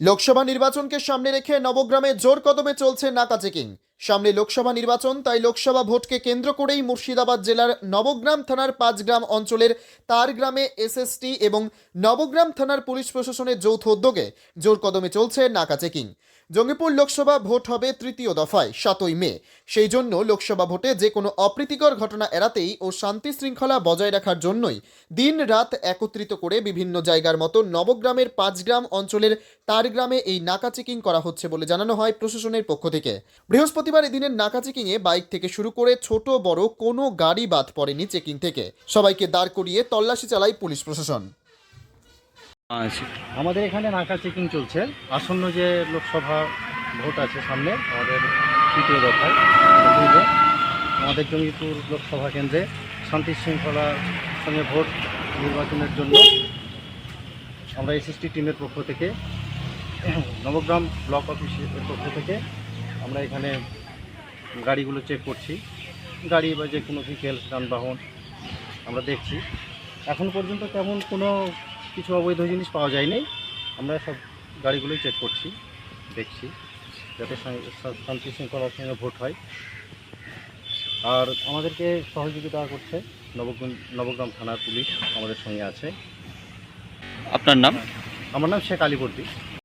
লোকসভা নির্বাচনকে সামনে রেখে নবগ্রামে জোর কদমে চলছে নাকা চেকিং। সামনে লোকসভা নির্বাচন, তাই লোকসভা ভোটকে কেন্দ্র করেই মুর্শিদাবাদ জেলার নবগ্রাম থানার পাঁচগ্রাম অঞ্চলের তার গ্রামে এসএসটি এবং নবগ্রাম থানার পুলিশ প্রশাসনের যৌথ উদ্যোগে জোর কদমে চলছে নাকা চেকিং। জঙ্গিপুর লোকসভা ভোট হবে তৃতীয় দফায়, সাতই মে। সেই জন্য লোকসভা ভোটে যে কোনো অপ্রীতিকর ঘটনা এড়াতেই ও শান্তি শৃঙ্খলা বজায় রাখার জন্যই দিন রাত একত্রিত করে বিভিন্ন জায়গার মতো নবগ্রামের পাঁচগ্রাম অঞ্চলের তার গ্রামে এই নাকা চেকিং করা হচ্ছে বলে জানানো হয় প্রশাসনের পক্ষ থেকে। বৃহস্পতিবার এদিনের নাকা চেকিংয়ে বাইক থেকে শুরু করে ছোট, বড় কোনো গাড়ি বাদ পড়েনি চেকিং থেকে। সবাইকে দাঁড় করিয়ে তল্লাশি চালায় পুলিশ প্রশাসন। আমাদের এখানে নাকা চেকিং চলছে। আসন্ন যে লোকসভা ভোট আছে সামনে, আমাদের তৃতীয় দফায় আমাদের জঙ্গিপুর লোকসভা কেন্দ্রে শান্তি শৃঙ্খলার সঙ্গে ভোট নির্বাচনের জন্য আমরা এসএসটি টিমের পক্ষ থেকে, নবগ্রাম ব্লক অফিসের পক্ষ থেকে আমরা এখানে গাড়িগুলো চেক করছি। গাড়ি বা যে কোনো ভেহিকেল যানবাহন আমরা দেখছি। এখন পর্যন্ত তেমন কোনো কিছু অবৈধ জিনিস পাওয়া যায়নি। আমরা সব গাড়িগুলোই চেক করছি দেখছি যাতে শান্তি শৃঙ্খলার সঙ্গে ভোট হয়। আর আমাদেরকে সহযোগিতা করছে নবগ্রাম নবগ্রাম থানার পুলিশ আমাদের সঙ্গে আছে। আপনার নাম? আমার নাম শেখ আলীবর্দী